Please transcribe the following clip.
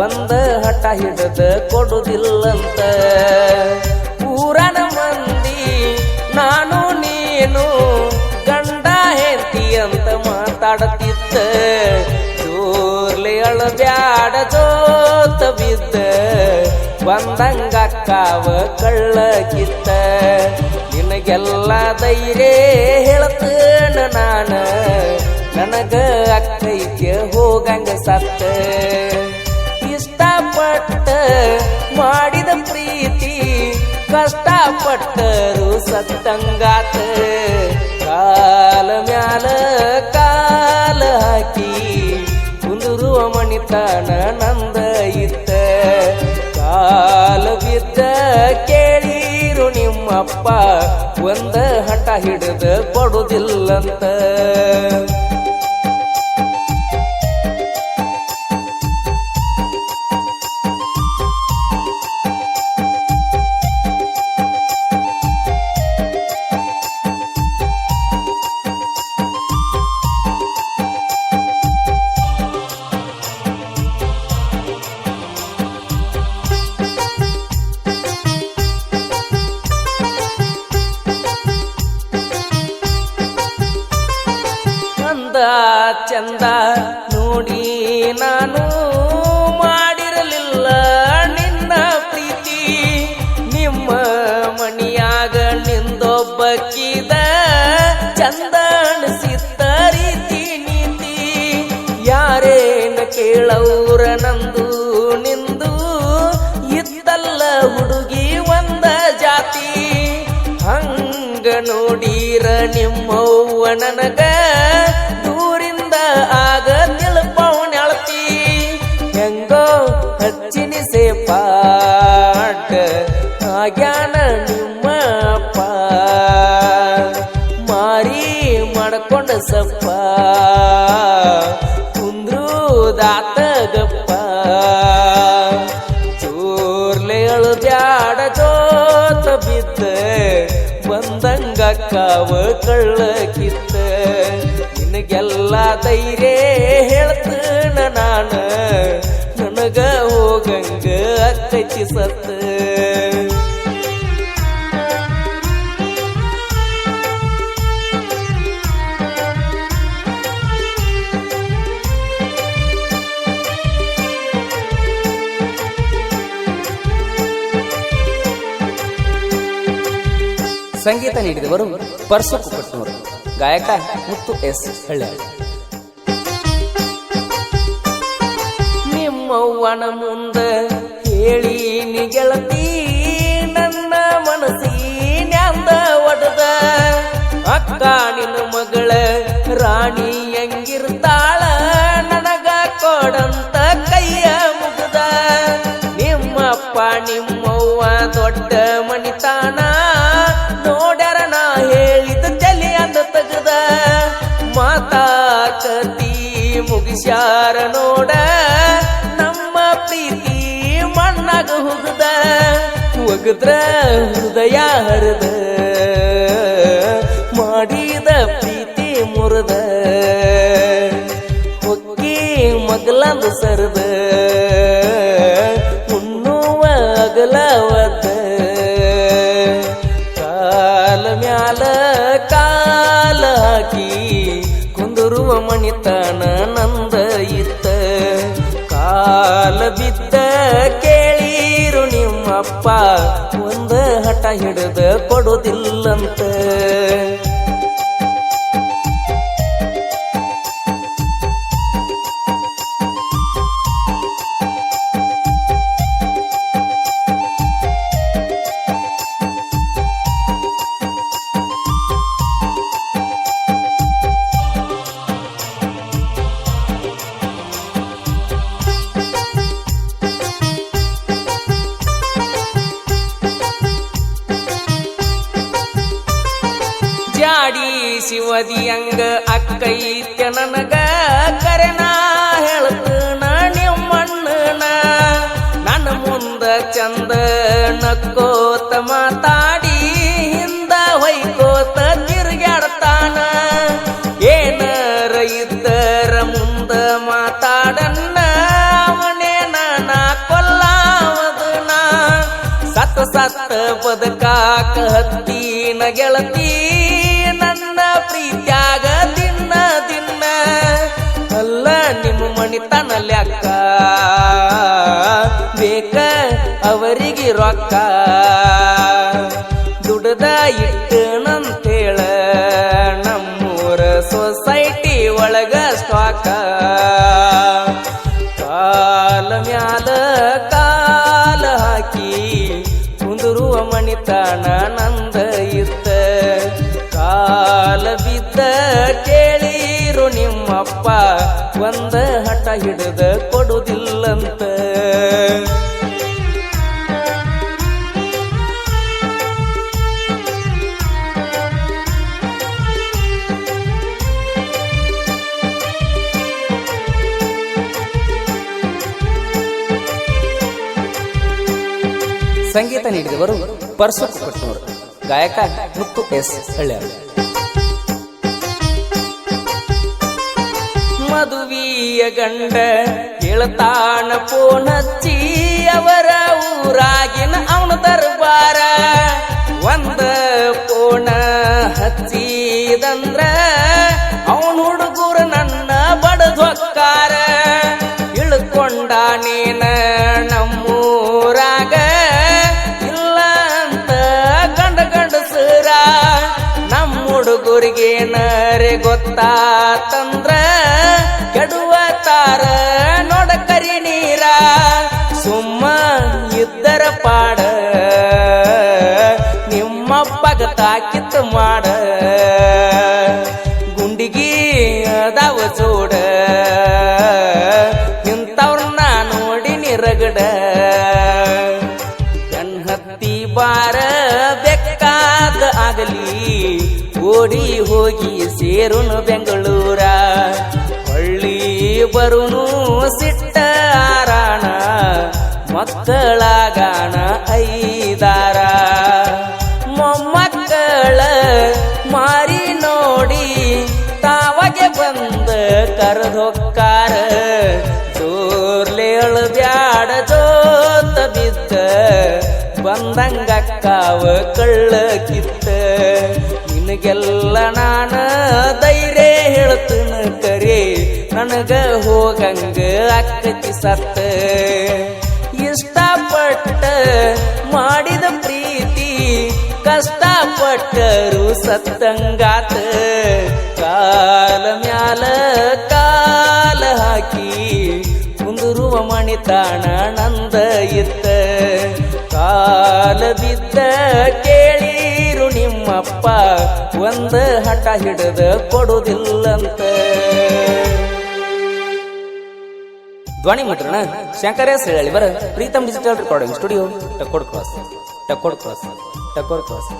ಒಂದ ಹಠ ಹಿಡದ ಕೊಡುದಿಲ್ಲಂತ. ಪೂರನ ಮಂದಿ, ನಾನು, ನೀನು, ಗಂಡ, ಹೆಂಡತಿ ಅಂತ ಮಾತಾಡತಿದ್ದ. ಜೋರ್ಲಿ ಅಳಬ್ಯಾಡ ಜೋತ ಬಿದ್ದ ಬಂದಂಗ ಕಾವ ಕಳ್ಳ ಕಿತ್ತ ನಿನಗೆಲ್ಲ ಧೈರ್ಯ ಹೇಳ್ತೇನ ನಾನು. ನನಗ ಅಕ್ಕೈತ್ಯ ಹೋಗಂಗ ಸತ್ತ. ಇಷ್ಟಪಟ್ಟ ಮಾಡಿದ ಪ್ರೀತಿ, ಕಷ್ಟಪಟ್ಟರು ಸತ್ತಂಗಾತ. ಕಾಲ ಮ್ಯಾಲ ಕಾಲ ಹಾಕಿ ಕುಂದುರುವ ಮಣಿತಾನ ನಂದ ಇತ್ತ. ಕಾಲ ಬಿದ್ದ ಕೇಳಿರು ನಿಮ್ಮಪ್ಪ, ಒಂದ ಹಠ ಹಿಡಿದ ಕೊಡುದಿಲ್ಲಂತ ಚಂದ ನೋಡಿ ನಾನು ಮಾಡಿರಲಿಲ್ಲ ನಿನ್ನ ಪ್ರೀತಿ. ನಿಮ್ಮ ಮಣಿಯಾಗ ನಿಂದೊಬ್ಬಕ್ಕಿದ ಚಂದ ಅನಿಸಿದ್ದ ರೀತಿ ನೀತಿ. ಯಾರೇನು ಕೇಳವ್ರ ನಂದು ನಿಂದು? ಇತ್ತಲ್ಲ ಹುಡುಗಿ ಒಂದ ಜಾತಿ. ಹಂಗ ನೋಡಿರ ನಿಮ್ಮವ್ವ ನನಗ. ಮಾಡ್ಕೊಂಡ ಸಪ್ಪ ಕುಂದ್ರು ದಾತ ಗಪ್ಪ ಜೋರ್ಲೆ ಅಳುದ್ಯಾಡ ಜೋತ ಬಿದ್ದ. ಬಂದಂಗ ಕಾವ ಕಳ್ಳ ಕಿತ್ತ ನಿನಗೆಲ್ಲ ಧೈರ್ಯ ಹೇಳ್ತಣ ನಾನು. ನನಗ ಹೋಗಂಗ ಅಕ್ಕಚ್ಚಿ ಸತ್ತ. ಸಂಗೀತ ನೀಡಿದವರು ಪರ್ಸು ಕುಕ್ಕಟ್ನವರು ಗಾಯಕ ಮುತ್ತು ಎಸ್ ಹಳ್ಳಿ ನಿಮ್ಮವ್ವನ ಮುಂದ ಹೇಳಿ ಗೆಳತಿ ನನ್ನ ಮನಸ್ಸಿನಂದ ಒಡದ. ಅಕ್ಕ ನಿನ್ನ ಮಗಳ ರಾಣಿ ಹೆಂಗಿರ್ತಾಳ ಮುಗಿಸ್ಯಾರ ನೋಡ ನಮ್ಮ ಪ್ರೀತಿ ಮಣ್ಣಾಗ ಹುಗದ, ಒಗದ್ರ ಹೃದಯ ಹರಿದ. ಮಾಡಿದ ಪ್ರೀತಿ ಮುರಿದ. ಹೊಕ್ಕಿ ಮಗಲಂದು ಸರದ, ಉಣ್ಣುವ ಅಗಲವದ ಕಾಲ ಮ್ಯಾಲ ಕಾಲ ಹಾಕಿ ಮಣಿತನ ನಂದ ಇತ್ತ. ಕಾಲ ಬಿದ್ದ ಕೇಳಿರು ನಿಮ್ಮಪ್ಪ ಒಂದ ಹಠ ಹಿಡಿದ ಕೊಡುದಿಲ್ಲಂತ. ಶಿವದಿಯಂಗ ಅಕ್ಕೈತ್ಯ ನನಗ ಕರೆನಾ ಹೇಳ್ತನ ನಿಮ್ಮಣ್ಣನ. ನನ್ನ ಮುಂದ ಚಂದ ನಕ್ಕೋತ ಮಾತಾಡಿ, ಹಿಂದ ಹೊಯ್ಕೋತ ತಿರ್ಗಾಡ್ತಾನ ಏನಾರ ಇದ್ದರ ಮುಂದ ಮಾತಾಡನ್ನ ಅವನೇನ ನಾ ಕೊಲ್ಲಾವದನ. ಸತ್ತ ಸತ್ತ ಬದಕಾಕ ಹತ್ತಿನ ಗೆಳತಿ. ನನ್ನ ಪ್ರೀತ್ಯಾಗ ತಿನ್ನ ತಿನ್ನ ಅಲ್ಲ, ನಿಮ್ಮ ಮಣಿತನ ಲೆಕ್ಕ. ಬೇಕ ಅವರಿಗೆ ರೊಕ್ಕ. ದುಡದ ಇಟ್ಟನಂತೇಳ ನಮ್ಮೂರ ಸೊಸೈಟಿ ಒಳಗ ಸ್ಟಾಕ. ಕಾಲ ಮ್ಯಾಲ ಕಾಲ ಹಾಕಿ ಕುಂದರುವ ಮಣಿತಾಣ ಹಿಡಿದ ಕೊಡುವುದಿಲ್ಲಂತೆ. ಸಂಗೀತ ನೀಡಿದವರು ಪರ್ಸು ಕುಕ್ಕಟ್ನವರು ಗಾಯಕ ಮುತ್ತು ಎಸ್. ಹಳ್ಳ್ಯಾರ ಮದುವಿಯ ಗಂಡ ಹೇಳ್ತಾನ ಪೋನಚ್ಚಿ ಅವರ ಊರಾಗಿನ ಅವನ ದರ್ಬಾರ. ಒಂದ ಪೋಣ ಹಚ್ಚಿದಂದ್ರ ಅವನ ಹುಡುಗರು ನನ್ನ ಬಡದೊಕ್ಕಾರ. ಇಳ್ಕೊಂಡ ನೀನ ನಮ್ಮೂರಾಗ? ಇಲ್ಲ ಅಂತ ಗಂಡ ಗಂಡಸರ. ನಮ್ಮ ಹುಡುಗರಿಗೇನರೆ ಗೊತ್ತಾತಂದ್ರ ಹತ್ತಿ ಬಾರ ಬೆಕ್ಕಾದ ಆಗಲಿ, ಓಡಿ ಹೋಗಿ ಸೇರುನು ಬೆಂಗಳೂರ. ಹಳ್ಳಿ ಬರುನು ಸಿಟ್ಟ ಆರಾಣ, ಮಕ್ಕಳಾಗಾಣ ಐದಾರ. ಮೊಮ್ಮಕ್ಕಳ ಮಾರಿ ನೋಡಿ, ತಾವಗೆ ಬಂದ ಕರೆದೊಕ್ಕಾರ ಬಂದಂಗಕ್ಕಾವ ಕಳ್ಳ ಕಿತ್ತ ನಿನಗೆಲ್ಲ ನಾನ ಧೈರ್ಯ ಹೇಳ್ತನ ಕರೆ. ನನಗ ಹೋಗಂಗ ಅಕ್ಕತಿ ಸತ್ತ. ಇಷ್ಟಪಟ್ಟ ಮಾಡಿದ ಪ್ರೀತಿ, ಕಷ್ಟಪಟ್ಟರು ಸತ್ತಂಗಾತ. ಕಾಲ ಮ್ಯಾಲ ಕಾಲ ಹಾಕಿ ಕುಂದುರುವ ಮಣಿತಾಣ ನಂದ ಇತ್ತ. ಕಾಲ ಬಿದ್ದ ಕೇಳಿರು ನಿಮ್ಮಪ್ಪ, ಒಂದ ಹಠ ಹಿಡಿದ ಕೊಡುದಿಲ್ಲಂತ ಧ್ವನಿ ಮುದ್ರಣ ಶಂಕರೇಶ್ ಹೇಳಿ ಬರ ಪ್ರೀತಮ್ ಡಿಜಿಟಲ್ ರೆಕಾರ್ಡಿಂಗ್ ಸ್ಟುಡಿಯೋ ಟಕೋಡ್ ಕ್ರಾಸ್ ಟಕೋಡ್ ಕ್ರಾಸ್ ಟಕೋಡ್ ಕ್ರಾಸ್.